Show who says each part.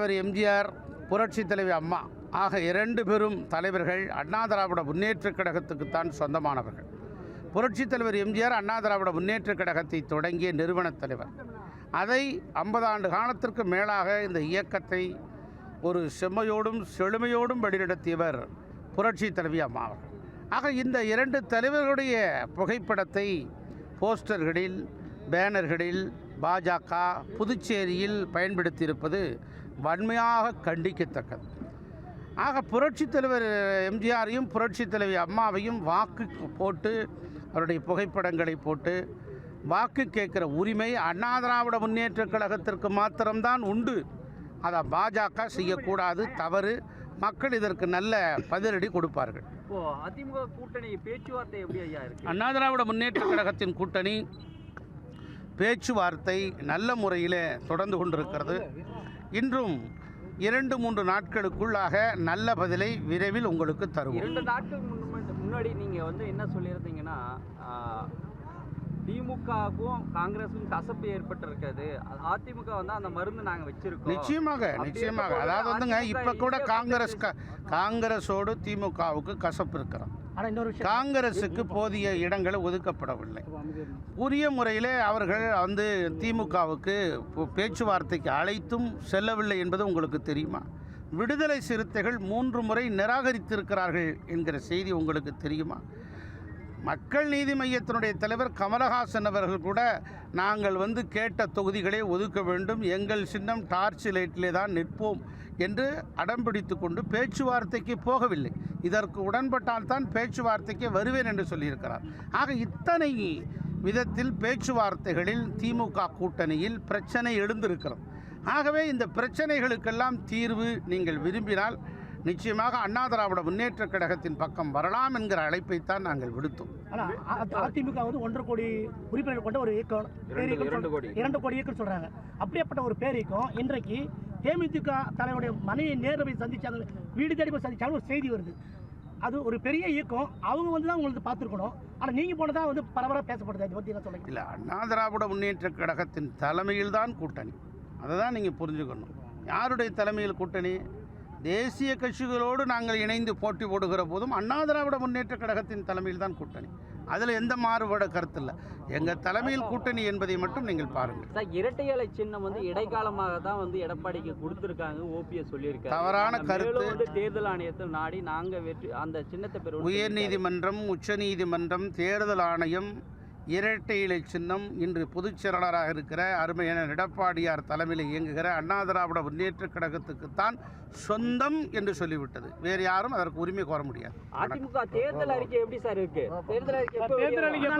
Speaker 1: தலைவர் எம்ஜிஆர் புரட்சி தலைவி அம்மா ஆக இரண்டு பெரும் தலைவர்கள் அண்ணா திராவிட முன்னேற்றக் கழகத்துக்குத்தான் சொந்தமானவர்கள். புரட்சி தலைவர் எம்ஜிஆர் அண்ணா திராவிட முன்னேற்றக் கழகத்தை தொடங்கிய நிறுவனத் தலைவர். அதை ஐம்பது ஆண்டு காலத்திற்கு மேலாக இந்த இயக்கத்தை ஒரு செம்மையோடும் செழுமையோடும் வழிநடத்தியவர் புரட்சி தலைவி அம்மா அவர்கள். ஆக இந்த இரண்டு தலைவர்களுடைய புகைப்படத்தை போஸ்டர்களில் பேனர்களில் பாஜக புதுச்சேரியில் பயன்படுத்தியிருப்பது வன்மையாக கண்டிக்கத்தக்கது. ஆக புரட்சித் தலைவர் எம்ஜிஆரையும் புரட்சித் தலைவி அம்மாவையும் வாக்கு போட்டு அவருடைய புகைப்படங்களை போட்டு வாக்கு கேட்குற உரிமை அண்ணா திராவிட முன்னேற்றக் கழகத்திற்கு மாத்திரம்தான் உண்டு. அதை பாஜக செய்யக்கூடாது தவறு. மக்கள் இதற்கு நல்ல பதிலடி கொடுப்பார்கள்.
Speaker 2: அதிமுக கூட்டணி பேச்சுவார்த்தை எப்படி ஐயா இருக்கு?
Speaker 1: அண்ணா திராவிட முன்னேற்றக் கழகத்தின் கூட்டணி பேச்சுவார்த்தை நல்ல முறையில் தொடர்ந்து கொண்டிருக்கிறது. இன்றும் இரண்டு மூன்று நாட்களுக்குள்ளாக நல்ல பதிலை விரைவில் உங்களுக்கு தருவோம்.
Speaker 2: இரண்டு நாட்கள் முன்ன- முன்னாடி நீங்க வந்து என்ன சொல்லியிருந்தீங்கன்னா திமுகவுக்கும் காங்கிரஸுக்கும் கசப்பு ஏற்பட்டிருக்காது அது அதிமுக வந்து அந்த மருந்து நாங்க வச்சிருக்கோம்.
Speaker 1: நிச்சயமாக நிச்சயமாக. அதாவது வந்துங்க இப்போ கூட காங்கிரஸ் க- காங்கிரஸோடு திமுகவுக்கு கசப்பு இருக்கிறோம். காங்கிரஸுக்கு போதிய இடங்கள் ஒதுக்கப்படவில்லை. உரிய முறையில் அவர்கள் வந்து திமுகவுக்கு பேச்சுவார்த்தைக்கு அழைத்தும் செல்லவில்லை என்பது உங்களுக்கு தெரியுமா? விடுதலை சிறுத்தைகள் மூன்று முறை நிராகரித்திருக்கிறார்கள் என்கிற செய்தி உங்களுக்கு தெரியுமா? மக்கள் நீதி மையத்தினுடைய தலைவர் கமலஹாசன் அவர்கள் கூட நாங்கள் வந்து கேட்ட தொகுதிகளை ஒதுக்க வேண்டும். எங்கள் சின்னம் டார்ச் லைட்டிலே தான் நிற்போம். என்று அடம்பிடித்து கொண்டு பேச்சுவார்த்தைக்கு போகவில்லை. இதற்கு உடன்பட்டால் தான் பேச்சுவார்த்தைக்கு வருவேன் என்று சொல்லியிருக்கிறார். ஆக இத்தனை விதத்தில் பேச்சுவார்த்தைகளில் திமுக கூட்டணியில் பிரச்சனை எழுந்திருக்கிறது. ஆகவே இந்த பிரச்சனைகளுக்கெல்லாம் தீர்வு நீங்கள் விரும்பினால் நிச்சயமாக அண்ணா திராவிட முன்னேற்றக் கழகத்தின் பக்கம் வரலாம் என்கிற அழைப்பைத்தான் நாங்கள் விடுத்தோம்.
Speaker 3: ஆனால் அதிமுக வந்து ஒன்றரை கோடி உறுப்பினர்கள் கொண்ட ஒரு இயக்கம்.
Speaker 2: இரண்டு கோடி.
Speaker 3: இரண்டு கோடி இயக்கம் சொல்றாங்க. அப்படியேப்பட்ட ஒரு பேர் இயக்கம் இன்றைக்கு தேமுதிக தலைவருடைய மனைவி நேரில் போய் சந்திச்சாங்க வீடு தேடி போய் சந்திச்சாங்க ஒரு செய்தி வருது. அது ஒரு பெரிய இயக்கம். அவங்க வந்து தான் உங்களுக்கு பார்த்துருக்கணும். ஆனால் நீங்கள் போனதான் வந்து பரபரப்பாக பேசப்படுது. அதை பற்றி என்ன சொல்லுங்க
Speaker 1: இல்லை அண்ணா திராவிட முன்னேற்ற கழகத்தின் தலைமையில் தான் கூட்டணி. அதை தான் நீங்கள் புரிஞ்சுக்கணும். யாருடைய தலைமையில் கூட்டணி? தேசிய கட்சிகளோடு நாங்கள் இணைந்து போட்டி போடுகிற போதும் அண்ணா திராவிட முன்னேற்றக் கழகத்தின் தலைமையில் தான் கூட்டணி. அதில் எந்த மாறுபாடு கருத்து இல்லை எங்கள் தலைமையில் கூட்டணி என்பதை மட்டும் நீங்கள் பாருங்கள்.
Speaker 2: சார் இரட்டை இலை சின்னம் வந்து இடைக்காலமாக தான் வந்து எடப்பாடிக்கு கொடுத்துருக்காங்க ஓபிஎஸ் சொல்லியிருக்காரு.
Speaker 1: தவறான கருத்து.
Speaker 2: வந்து தேர்தல் ஆணையத்தில் நாடி நாங்க வெற்றி அந்த சின்னத்தை பெறுவோம்.
Speaker 1: உயர் நீதிமன்றம் உச்ச நீதிமன்றம் தேர்தல் ஆணையம் இரட்டை இலை சின்னம் இன்று பொதுச் செயலாளராக இருக்கிற அருமையான எடப்பாடியார் தலைமையில் இயங்குகிற அண்ணா திராவிட முன்னேற்றக் கழகத்துக்குத்தான் சொந்தம் என்று சொல்லிவிட்டது. வேறு யாரும் அதற்கு உரிமை கோர முடியாது.
Speaker 2: அதிமுக தேர்தல் அறிக்கை எப்படி சார் இருக்கு? தேர்தல் அறிக்கை?